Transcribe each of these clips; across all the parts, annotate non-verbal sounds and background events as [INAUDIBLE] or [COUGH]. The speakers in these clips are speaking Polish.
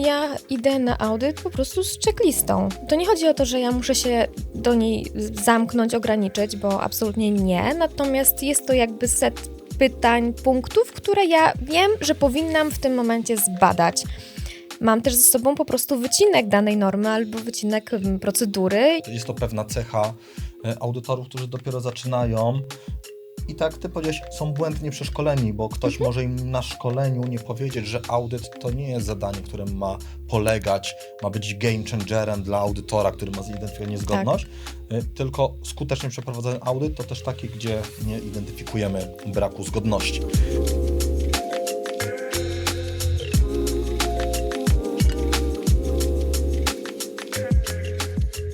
ja idę na audyt po prostu z checklistą. To nie chodzi o to, że ja muszę się do niej zamknąć, ograniczyć, bo absolutnie nie. Natomiast jest to jakby set pytań, punktów, które ja wiem, że powinnam w tym momencie zbadać. Mam też ze sobą po prostu wycinek danej normy albo wycinek mm, procedury. Jest to pewna cecha e, audytorów, którzy dopiero zaczynają. I tak ty powiedziałeś, są błędnie przeszkoleni, bo ktoś może im na szkoleniu nie powiedzieć, że audyt to nie jest zadanie, którym ma polegać, ma być game changerem dla audytora, który ma zidentyfikować niezgodność, y, tylko skutecznie przeprowadzony audyt to też taki, gdzie nie identyfikujemy braku zgodności.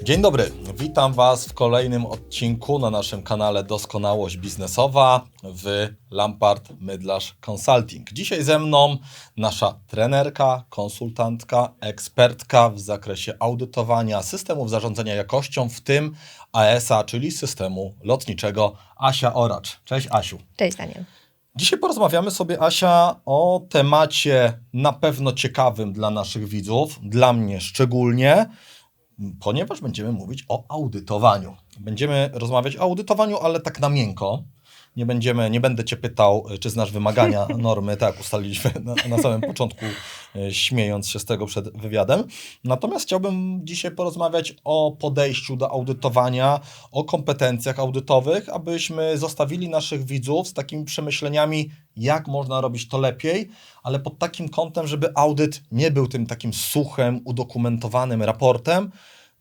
Dzień dobry, witam Was w kolejnym odcinku na naszym kanale Doskonałość Biznesowa w Lampard Mydlarz Consulting. Dzisiaj ze mną nasza trenerka, konsultantka, ekspertka w zakresie audytowania systemów zarządzania jakością, w tym ASA, czyli systemu lotniczego Asia Oracz. Cześć Asiu. Cześć Daniel. Dzisiaj porozmawiamy sobie, Asia, o temacie na pewno ciekawym dla naszych widzów, dla mnie szczególnie, ponieważ będziemy mówić o audytowaniu. Będziemy rozmawiać o audytowaniu, ale tak na miękko. Nie, będziemy, nie będę Cię pytał, czy znasz wymagania [LAUGHS] normy, tak jak ustaliliśmy na, na samym początku, e, śmiejąc się z tego przed wywiadem. Natomiast chciałbym dzisiaj porozmawiać o podejściu do audytowania, o kompetencjach audytowych, abyśmy zostawili naszych widzów z takimi przemyśleniami, jak można robić to lepiej, ale pod takim kątem, żeby audyt nie był tym takim suchym, udokumentowanym raportem,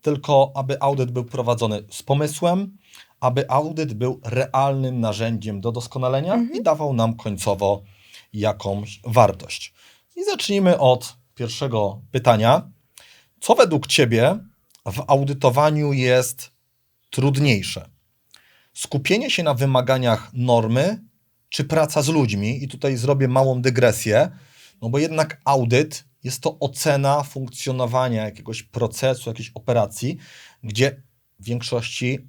tylko aby audyt był prowadzony z pomysłem, aby audyt był realnym narzędziem do doskonalenia i dawał nam końcowo jakąś wartość. I zacznijmy od pierwszego pytania. Co według Ciebie w audytowaniu jest trudniejsze? Skupienie się na wymaganiach normy, czy praca z ludźmi? I tutaj zrobię małą dygresję, no bo jednak audyt jest to ocena funkcjonowania jakiegoś procesu, jakiejś operacji, gdzie w większości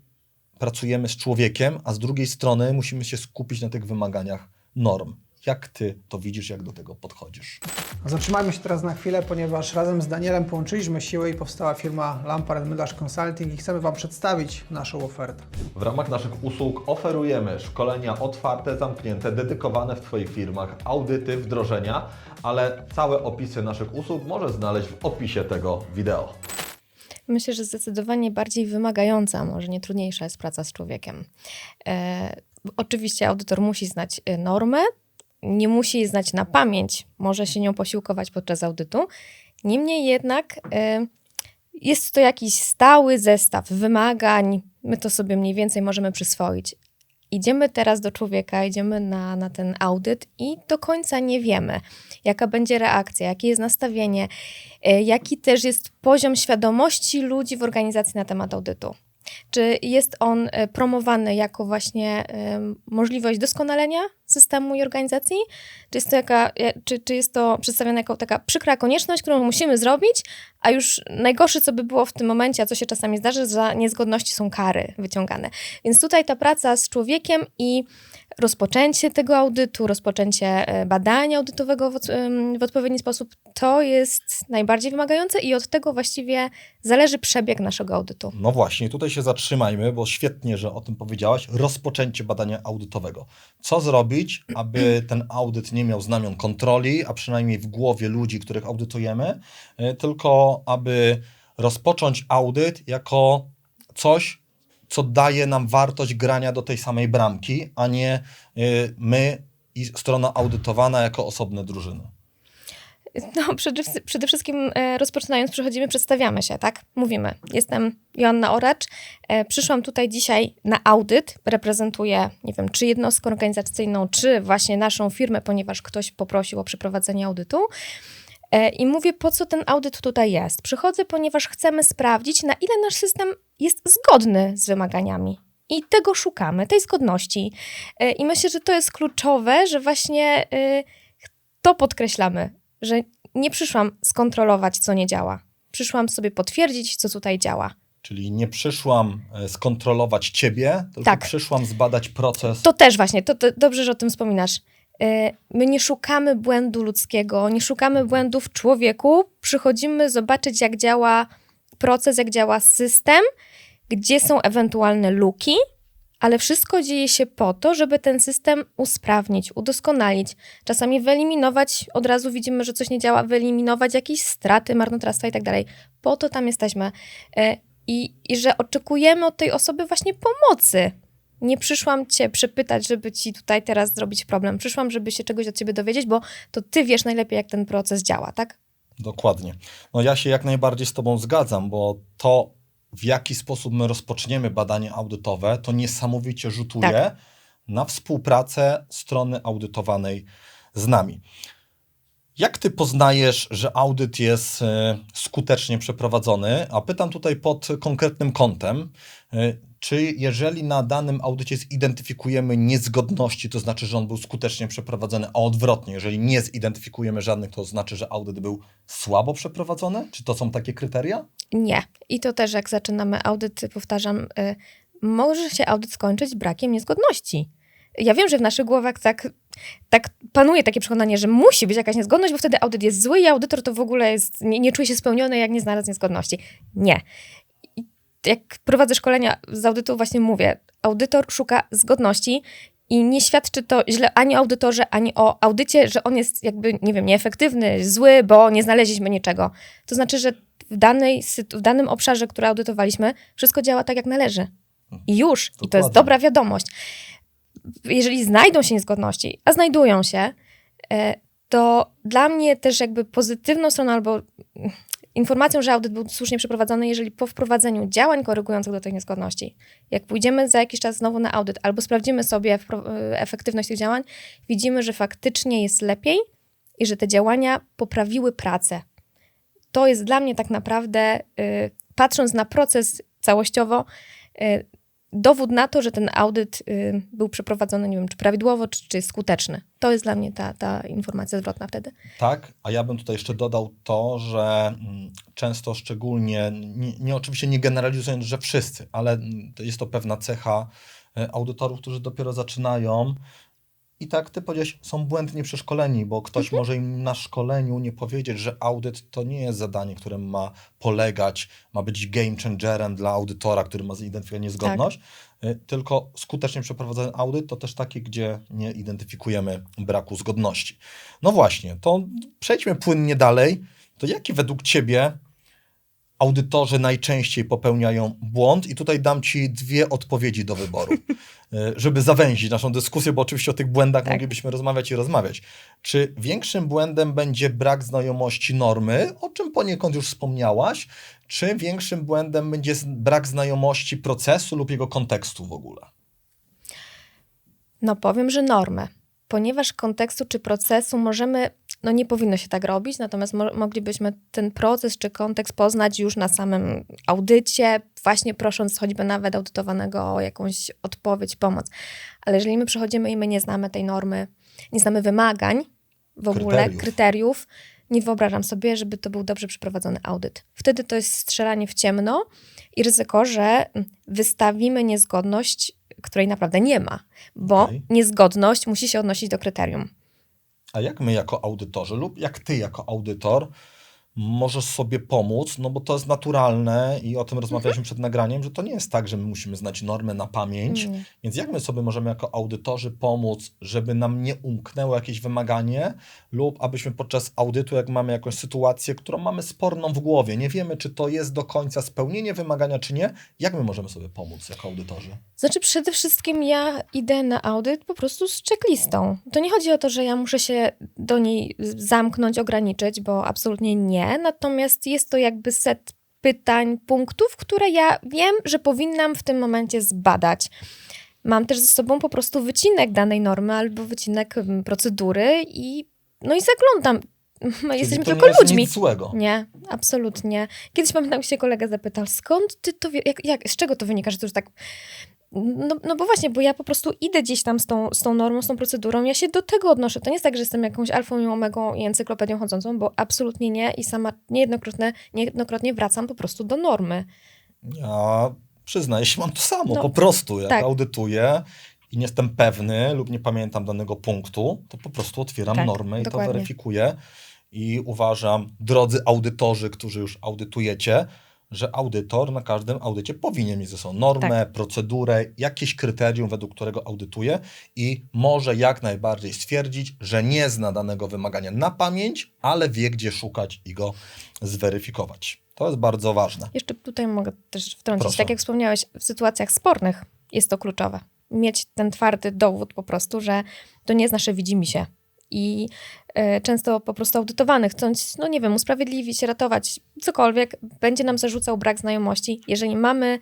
pracujemy z człowiekiem, a z drugiej strony musimy się skupić na tych wymaganiach norm. Jak ty to widzisz, jak do tego podchodzisz? Zatrzymajmy się teraz na chwilę, ponieważ razem z Danielem połączyliśmy siły i powstała firma Lampard Mydlarz Consulting i chcemy Wam przedstawić naszą ofertę. W ramach naszych usług oferujemy szkolenia otwarte, zamknięte, dedykowane w Twoich firmach, audyty, wdrożenia, ale całe opisy naszych usług możesz znaleźć w opisie tego wideo. Myślę, że zdecydowanie bardziej wymagająca, może nie trudniejsza jest praca z człowiekiem. E, oczywiście audytor musi znać e, normę, nie musi jej znać na pamięć, może się nią posiłkować podczas audytu. Niemniej jednak e, jest to jakiś stały zestaw wymagań, my to sobie mniej więcej możemy przyswoić. Idziemy teraz do człowieka, idziemy na, na ten audyt i do końca nie wiemy, jaka będzie reakcja, jakie jest nastawienie, e, jaki też jest poziom świadomości ludzi w organizacji na temat audytu. Czy jest on e, promowany jako właśnie e, możliwość doskonalenia systemu i organizacji? Czy jest to, jaka, czy, czy jest to przedstawione jako taka przykra konieczność, którą musimy zrobić, a już najgorsze, co by było w tym momencie, a co się czasami zdarzy, za niezgodności są kary wyciągane. Więc tutaj ta praca z człowiekiem i rozpoczęcie tego audytu, rozpoczęcie e, badania audytowego w, w odpowiedni sposób, to jest najbardziej wymagające i od tego właściwie zależy przebieg naszego audytu. No właśnie, tutaj się zatrzymajmy, bo świetnie, że o tym powiedziałaś. Rozpoczęcie badania audytowego. Co zrobić, aby ten audyt nie miał znamion kontroli, a przynajmniej w głowie ludzi, których audytujemy, y, tylko aby rozpocząć audyt jako coś, co daje nam wartość grania do tej samej bramki, a nie y, my i strona audytowana jako osobne drużyny. No, przede, przede wszystkim e, rozpoczynając, przychodzimy, przedstawiamy się, tak? Mówimy, jestem Joanna Oracz, e, przyszłam tutaj dzisiaj na audyt, reprezentuję, nie wiem, czy jednostkę organizacyjną, czy właśnie naszą firmę, ponieważ ktoś poprosił o przeprowadzenie audytu. E, I mówię, po co ten audyt tutaj jest? Przychodzę, ponieważ chcemy sprawdzić, na ile nasz system jest zgodny z wymaganiami. I tego szukamy, tej zgodności. I myślę, że to jest kluczowe, że właśnie e, to podkreślamy, że nie przyszłam skontrolować, co nie działa. Przyszłam sobie potwierdzić, co tutaj działa. Czyli nie przyszłam e, skontrolować ciebie, tylko Tak. przyszłam zbadać proces To też właśnie, to, to dobrze, że o tym wspominasz. E, My nie szukamy błędu ludzkiego, nie szukamy błędu w człowieku. Przychodzimy zobaczyć, jak działa proces, jak działa system, gdzie są ewentualne luki, ale wszystko dzieje się po to, żeby ten system usprawnić, udoskonalić. Czasami wyeliminować, od razu widzimy, że coś nie działa, wyeliminować jakieś straty, marnotrawstwa i tak dalej. Po to tam jesteśmy. E, I, I że oczekujemy od tej osoby właśnie pomocy. Nie przyszłam cię przepytać, żeby ci tutaj teraz zrobić problem. Przyszłam, żeby się czegoś od ciebie dowiedzieć, bo to ty wiesz najlepiej, jak ten proces działa, tak? Dokładnie. No ja się jak najbardziej z Tobą zgadzam, bo to, w jaki sposób my rozpoczniemy badanie audytowe, to niesamowicie rzutuje Tak. na współpracę strony audytowanej z nami. Jak ty poznajesz, że audyt jest e, skutecznie przeprowadzony? A pytam tutaj pod konkretnym kątem. Czy jeżeli na danym audycie zidentyfikujemy niezgodności, to znaczy, że on był skutecznie przeprowadzony, a odwrotnie, jeżeli nie zidentyfikujemy żadnych, to znaczy, że audyt był słabo przeprowadzony? Czy to są takie kryteria? Nie. I to też, jak zaczynamy audyt, powtarzam, y, może się audyt skończyć brakiem niezgodności. Ja wiem, że w naszych głowach tak, tak panuje takie przekonanie, że musi być jakaś niezgodność, bo wtedy audyt jest zły i audytor to w ogóle jest, nie, nie czuje się spełniony, jak nie znalazł niezgodności. Nie. Jak prowadzę szkolenia z audytu, właśnie mówię, audytor szuka zgodności i nie świadczy to źle ani o audytorze, ani o audycie, że on jest jakby, nie wiem, nieefektywny, zły, bo nie znaleźliśmy niczego. To znaczy, że w, danej, w danym obszarze, który audytowaliśmy, wszystko działa tak, jak należy. I już. I to jest Dokładnie. dobra wiadomość. Jeżeli znajdą się niezgodności, a znajdują się, e, to dla mnie też jakby pozytywną stroną albo informacją, że audyt był słusznie przeprowadzony, jeżeli po wprowadzeniu działań korygujących do tych niezgodności, jak pójdziemy za jakiś czas znowu na audyt albo sprawdzimy sobie e, efektywność tych działań, widzimy, że faktycznie jest lepiej i że te działania poprawiły pracę. To jest dla mnie tak naprawdę, y, patrząc na proces całościowo, y, dowód na to, że ten audyt y, był przeprowadzony, nie wiem, czy prawidłowo, czy, czy skuteczny. To jest dla mnie ta, ta informacja zwrotna wtedy. Tak, a ja bym tutaj jeszcze dodał to, że mm, często szczególnie, nie, nie oczywiście nie generalizując, że wszyscy, ale mm, jest to pewna cecha e, audytorów, którzy dopiero zaczynają. I tak ty powiedziałeś, są błędnie przeszkoleni, bo ktoś może im na szkoleniu nie powiedzieć, że audyt to nie jest zadanie, które ma polegać, ma być game changerem dla audytora, który ma zidentyfikować niezgodność, y, tylko skutecznie przeprowadzony audyt to też taki, gdzie nie identyfikujemy braku zgodności. No właśnie, to przejdźmy płynnie dalej. To jaki według ciebie audytorzy najczęściej popełniają błąd? I tutaj dam ci dwie odpowiedzi do wyboru, y, [LAUGHS] żeby zawęzić naszą dyskusję, bo oczywiście o tych błędach Tak. moglibyśmy rozmawiać i rozmawiać. Czy większym błędem będzie brak znajomości normy, o czym poniekąd już wspomniałaś, czy większym błędem będzie brak znajomości procesu lub jego kontekstu w ogóle? No powiem, że normę. Ponieważ kontekstu czy procesu możemy, no nie powinno się tak robić, natomiast mo- moglibyśmy ten proces czy kontekst poznać już na samym audycie, właśnie prosząc choćby nawet audytowanego o jakąś odpowiedź, pomoc. Ale jeżeli my przychodzimy i my nie znamy tej normy, nie znamy wymagań w ogóle, Kryteriów. kryteriów, nie wyobrażam sobie, żeby to był dobrze przeprowadzony audyt. Wtedy to jest strzelanie w ciemno i ryzyko, że wystawimy niezgodność, której naprawdę nie ma, bo Okej. niezgodność musi się odnosić do kryterium. A jak my jako audytorzy lub jak ty jako audytor możesz sobie pomóc, no bo to jest naturalne i o tym rozmawialiśmy przed nagraniem, że to nie jest tak, że my musimy znać normę na pamięć, Nie. więc jak my sobie możemy jako audytorzy pomóc, żeby nam nie umknęło jakieś wymaganie lub abyśmy podczas audytu, jak mamy jakąś sytuację, którą mamy sporną w głowie, nie wiemy, czy to jest do końca spełnienie wymagania, czy nie, jak my możemy sobie pomóc jako audytorzy? Znaczy, przede wszystkim ja idę na audyt po prostu z checklistą. To nie chodzi o to, że ja muszę się do niej zamknąć, ograniczyć, bo absolutnie nie. Natomiast jest to jakby set pytań, punktów, które ja wiem, że powinnam w tym momencie zbadać. Mam też ze sobą po prostu wycinek danej normy albo wycinek mm, procedury i no i zaglądam. [LAUGHS] Jesteśmy to tylko nie jest ludźmi. nic złego. Nie, absolutnie. Kiedyś pamiętam, się kolega zapytał, skąd ty to wie, jak, jak, z czego to wynika, że to już tak... No, no bo właśnie, bo ja po prostu idę gdzieś tam z tą, z tą normą, z tą procedurą, ja się do tego odnoszę. To nie jest tak, że jestem jakąś alfą i omegą i encyklopedią chodzącą, bo absolutnie nie i sama niejednokrotnie, niejednokrotnie wracam po prostu do normy. Ja przyznaję się, mam to samo, No, po prostu, jak tak. audytuję i nie jestem pewny lub nie pamiętam danego punktu, to po prostu otwieram Tak, normę i dokładnie. to weryfikuję. I uważam, drodzy audytorzy, którzy już audytujecie, że audytor na każdym audycie powinien mieć ze sobą normę, Tak. procedurę, jakieś kryterium, według którego audytuje i może jak najbardziej stwierdzić, że nie zna danego wymagania na pamięć, ale wie, gdzie szukać i go zweryfikować. To jest bardzo ważne. Jeszcze tutaj mogę też wtrącić. Proszę. Tak jak wspomniałeś, w sytuacjach spornych jest to kluczowe. Mieć ten twardy dowód po prostu, że to nie jest nasze widzimisię. I e, często po prostu audytowany, chcąc, no nie wiem, usprawiedliwić, ratować, cokolwiek, będzie nam zarzucał brak znajomości. Jeżeli mamy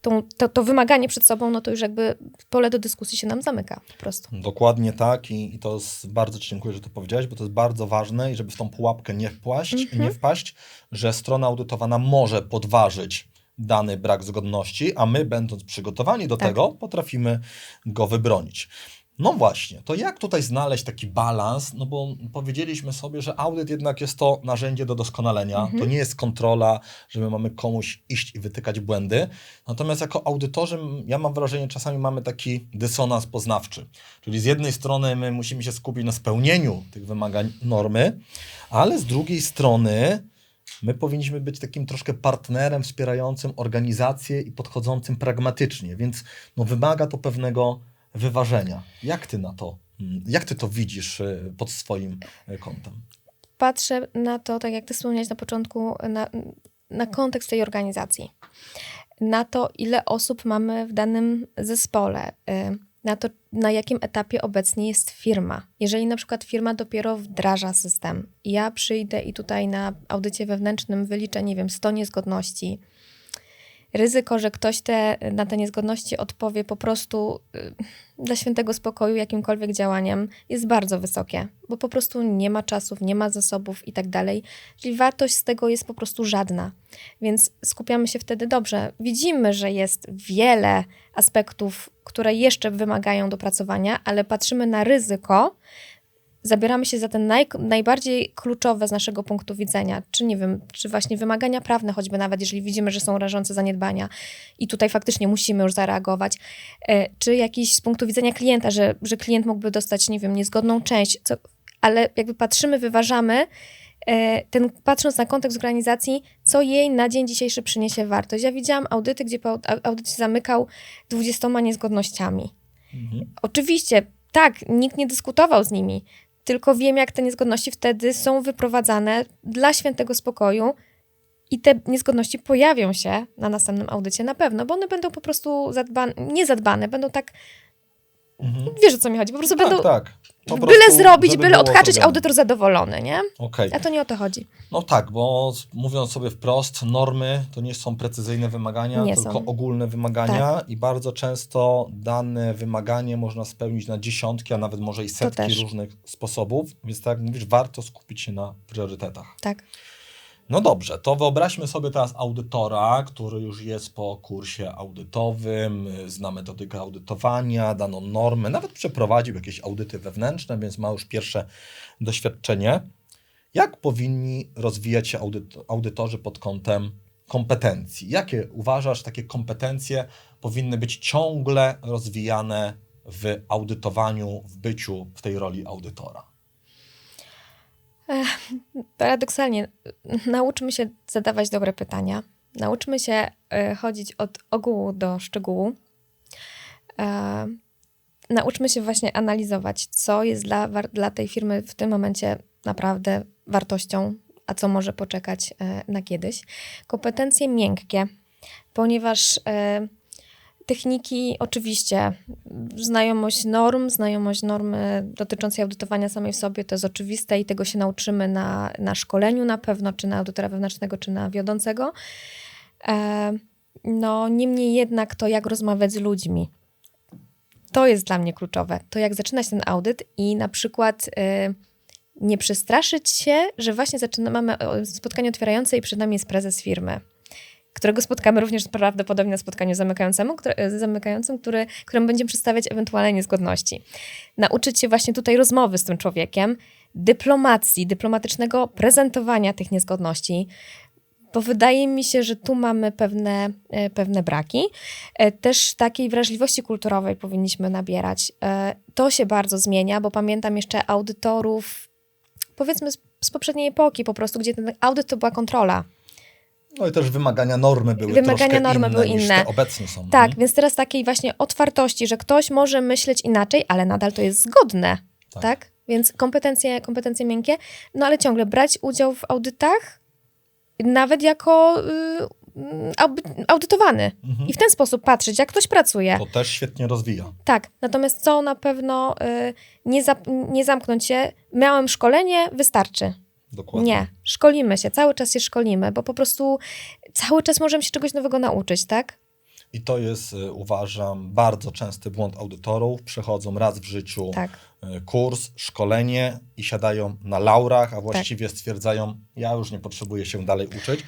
tą, to, to wymaganie przed sobą, no to już jakby pole do dyskusji się nam zamyka po prostu. Dokładnie tak i, i to jest, bardzo Ci dziękuję, że to powiedziałeś, bo to jest bardzo ważne i żeby w tą pułapkę nie wpaść, nie wpaść, że strona audytowana może podważyć dany brak zgodności, a my będąc przygotowani do Tak. tego, potrafimy go wybronić. No właśnie, to jak tutaj znaleźć taki balans? No bo powiedzieliśmy sobie, że audyt jednak jest to narzędzie do doskonalenia. To nie jest kontrola, że my mamy komuś iść i wytykać błędy. Natomiast jako audytorzy, ja mam wrażenie, czasami mamy taki dysonans poznawczy. Czyli z jednej strony my musimy się skupić na spełnieniu tych wymagań normy, ale z drugiej strony my powinniśmy być takim troszkę partnerem wspierającym organizację i podchodzącym pragmatycznie, więc no, wymaga to pewnego wyważenia. Jak ty na to, mm, jak ty to widzisz y, pod swoim y, kątem? patrzę na to, tak jak ty wspomniałeś na początku, na, na kontekst tej organizacji. Na to, ile osób mamy w danym zespole. y, Na to, na jakim etapie obecnie jest firma. Jeżeli na przykład firma dopiero wdraża system, ja przyjdę i tutaj na audycie wewnętrznym wyliczę, nie wiem, 100 niezgodności, ryzyko, że ktoś te, na te niezgodności odpowie po prostu y, dla świętego spokoju jakimkolwiek działaniem jest bardzo wysokie, bo po prostu nie ma czasów, nie ma zasobów i tak dalej. Czyli wartość z tego jest po prostu żadna. Więc skupiamy się wtedy dobrze. Widzimy, że jest wiele aspektów, które jeszcze wymagają dopracowania, ale patrzymy na ryzyko, zabieramy się za te naj, najbardziej kluczowe z naszego punktu widzenia, czy nie wiem, czy właśnie wymagania prawne, choćby nawet jeżeli widzimy, że są rażące zaniedbania i tutaj faktycznie musimy już zareagować, e, czy jakiś z punktu widzenia klienta, że, że klient mógłby dostać, nie wiem, niezgodną część, co, ale jakby patrzymy, wyważamy, e, ten, patrząc na kontekst organizacji, co jej na dzień dzisiejszy przyniesie wartość. Ja widziałam audyty, gdzie audyt się zamykał 20 niezgodnościami. Oczywiście, tak, nikt nie dyskutował z nimi, tylko wiem, jak te niezgodności wtedy są wyprowadzane dla świętego spokoju i te niezgodności pojawią się na następnym audycie na pewno, bo one będą po prostu zadbane, nie zadbane, będą tak, Mhm. wiesz o co mi chodzi, po prostu będą Tak, tak. Po byle prostu, zrobić, żeby byle było odhaczyć, zrobione. audytor zadowolony, nie? Okej. A to nie o to chodzi. No tak, bo mówiąc sobie wprost, normy to nie są precyzyjne wymagania, Nie tylko są. Tak. ogólne wymagania i bardzo często dane wymaganie można spełnić na dziesiątki, a nawet może i setki też. różnych sposobów, więc tak jak mówisz, warto skupić się na priorytetach. Tak. No dobrze, to wyobraźmy sobie teraz audytora, który już jest po kursie audytowym, zna metodykę audytowania, daną normę, nawet przeprowadził jakieś audyty wewnętrzne, więc ma już pierwsze doświadczenie. Jak powinni rozwijać się audyt- audytorzy pod kątem kompetencji? Jakie uważasz, takie kompetencje powinny być ciągle rozwijane w audytowaniu, w byciu w tej roli audytora? Paradoksalnie, nauczmy się zadawać dobre pytania. Nauczmy się e, chodzić od ogółu do szczegółu. E, nauczmy się właśnie analizować, co jest dla, dla tej firmy w tym momencie naprawdę wartością, a co może poczekać e, na kiedyś. Kompetencje miękkie, ponieważ techniki oczywiście, znajomość norm, znajomość normy dotyczącej audytowania samej w sobie to jest oczywiste i tego się nauczymy na, na szkoleniu na pewno, czy na audytora wewnętrznego, czy na wiodącego. E, no, niemniej jednak to, jak rozmawiać z ludźmi. To jest dla mnie kluczowe. To, jak zaczynać ten audyt i na przykład y, nie przestraszyć się, że właśnie zaczyna, mamy spotkanie otwierające i przed nami jest prezes firmy, którego spotkamy również prawdopodobnie na spotkaniu zamykającym, które, e, zamykającym który, którym będziemy przedstawiać ewentualne niezgodności. Nauczyć się właśnie tutaj rozmowy z tym człowiekiem, dyplomacji, dyplomatycznego prezentowania tych niezgodności, bo wydaje mi się, że tu mamy pewne, e, pewne braki. E, Też takiej wrażliwości kulturowej powinniśmy nabierać. To się bardzo zmienia, bo pamiętam jeszcze audytorów, powiedzmy z, z poprzedniej epoki po prostu, gdzie ten audyt to była kontrola. No i też wymagania normy były Wymagania normy inne były inne. obecnie są. Tak, Mhm. więc teraz takiej właśnie otwartości, że ktoś może myśleć inaczej, ale nadal to jest zgodne, Tak. tak? Więc kompetencje, kompetencje miękkie, no ale ciągle brać udział w audytach, nawet jako y, audy- audytowany. Mhm. I w ten sposób patrzeć, jak ktoś pracuje. To też świetnie rozwija. Tak, natomiast co na pewno y, nie, zap- nie zamknąć się, miałem szkolenie, wystarczy. Dokładnie. Nie, szkolimy się, cały czas się szkolimy, bo po prostu cały czas możemy się czegoś nowego nauczyć, tak? I to jest, y, uważam, bardzo częsty błąd audytorów. Przechodzą raz w życiu Tak. Y, kurs, szkolenie i siadają na laurach, Tak. a właściwie stwierdzają, ja już nie potrzebuję się dalej uczyć.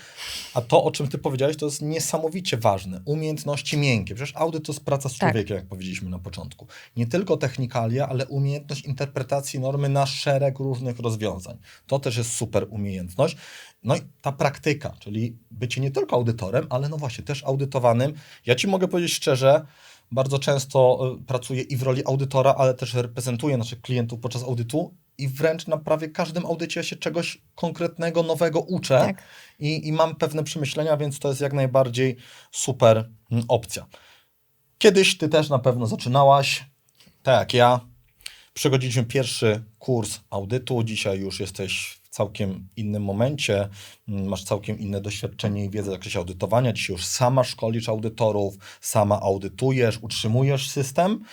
A to, o czym ty powiedziałeś, to jest niesamowicie ważne. Umiejętności miękkie. Przecież audyt to jest praca z Tak. człowiekiem, jak powiedzieliśmy na początku. Nie tylko technikalia, ale umiejętność interpretacji normy na szereg różnych rozwiązań. To też jest super umiejętność. No i ta praktyka, czyli bycie nie tylko audytorem, ale no właśnie też audytowanym. Ja ci mogę powiedzieć szczerze, bardzo często y, pracuję i w roli audytora, ale też reprezentuję naszych klientów podczas audytu i wręcz na prawie każdym audycie się czegoś konkretnego, nowego uczę Tak. i, i mam pewne przemyślenia, więc to jest jak najbardziej super mm, opcja. Kiedyś ty też na pewno zaczynałaś, tak jak ja. Przechodziliśmy pierwszy kurs audytu. Dzisiaj już jesteś całkiem innym momencie. mm, Masz całkiem inne doświadczenie i wiedzę w zakresie audytowania. Dzisiaj już sama szkolisz audytorów, sama audytujesz, utrzymujesz system.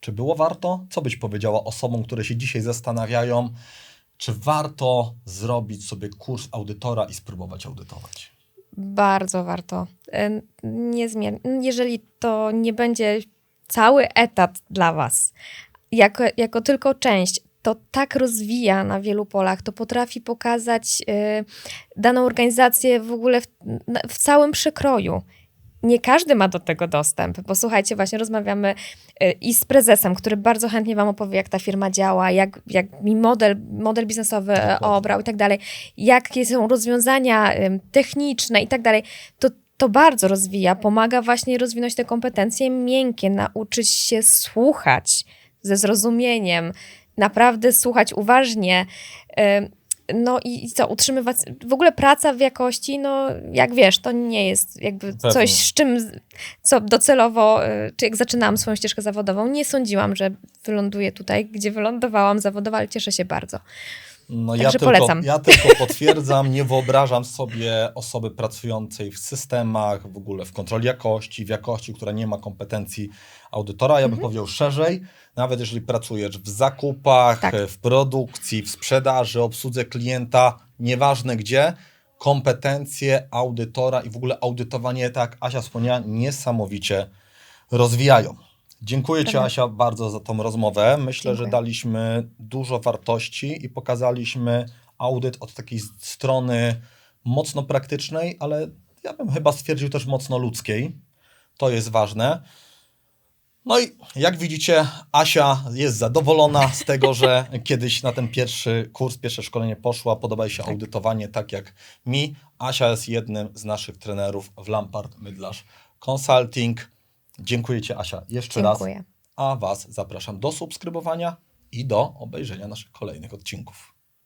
Czy było warto? Co byś powiedziała osobom, które się dzisiaj zastanawiają, czy warto zrobić sobie kurs audytora i spróbować audytować? Bardzo warto. E, Niezmiernie. Jeżeli to nie będzie cały etat dla Was, jako, jako tylko część, to tak rozwija na wielu polach, to potrafi pokazać e, daną organizację w ogóle w, w całym przekroju. Nie każdy ma do tego dostęp, bo słuchajcie, właśnie rozmawiamy e, i z prezesem, który bardzo chętnie Wam opowie, jak ta firma działa, jak, jak mi model, model biznesowy e, obrał i tak dalej, jakie są rozwiązania em, techniczne i tak dalej. To, to bardzo rozwija, pomaga właśnie rozwinąć te kompetencje miękkie, nauczyć się słuchać ze zrozumieniem, naprawdę słuchać uważnie. No i co, utrzymywać, w ogóle praca w jakości, no jak wiesz, to nie jest jakby Pewnie. coś, z czym, co docelowo, y, czy jak zaczynałam swoją ścieżkę zawodową, nie sądziłam, że wyląduję tutaj, gdzie wylądowałam zawodowo, ale cieszę się bardzo. No ja tylko, polecam. ja tylko [LAUGHS] potwierdzam, nie wyobrażam sobie osoby pracującej w systemach, w ogóle w kontroli jakości, w jakości, która nie ma kompetencji audytora. Ja bym Mhm. powiedział szerzej, nawet jeżeli pracujesz w zakupach, Tak. w produkcji, w sprzedaży, obsłudze klienta, nieważne gdzie, kompetencje audytora i w ogóle audytowanie, tak jak Asia wspomniała, niesamowicie rozwijają. Dziękuję Ci, Prawda. Asia, bardzo za tą rozmowę. Myślę, że Dziękuję. daliśmy dużo wartości i pokazaliśmy audyt od takiej strony mocno praktycznej, ale ja bym chyba stwierdził też mocno ludzkiej. To jest ważne. No i jak widzicie, Asia jest zadowolona z tego, że kiedyś na ten pierwszy kurs, pierwsze szkolenie poszła. Podoba jej się audytowanie tak jak mi. Asia jest jednym z naszych trenerów w Lampard Mydlarz Consulting. Dziękuję Ci, Asia, jeszcze raz. Dziękuję. A Was zapraszam do subskrybowania i do obejrzenia naszych kolejnych odcinków.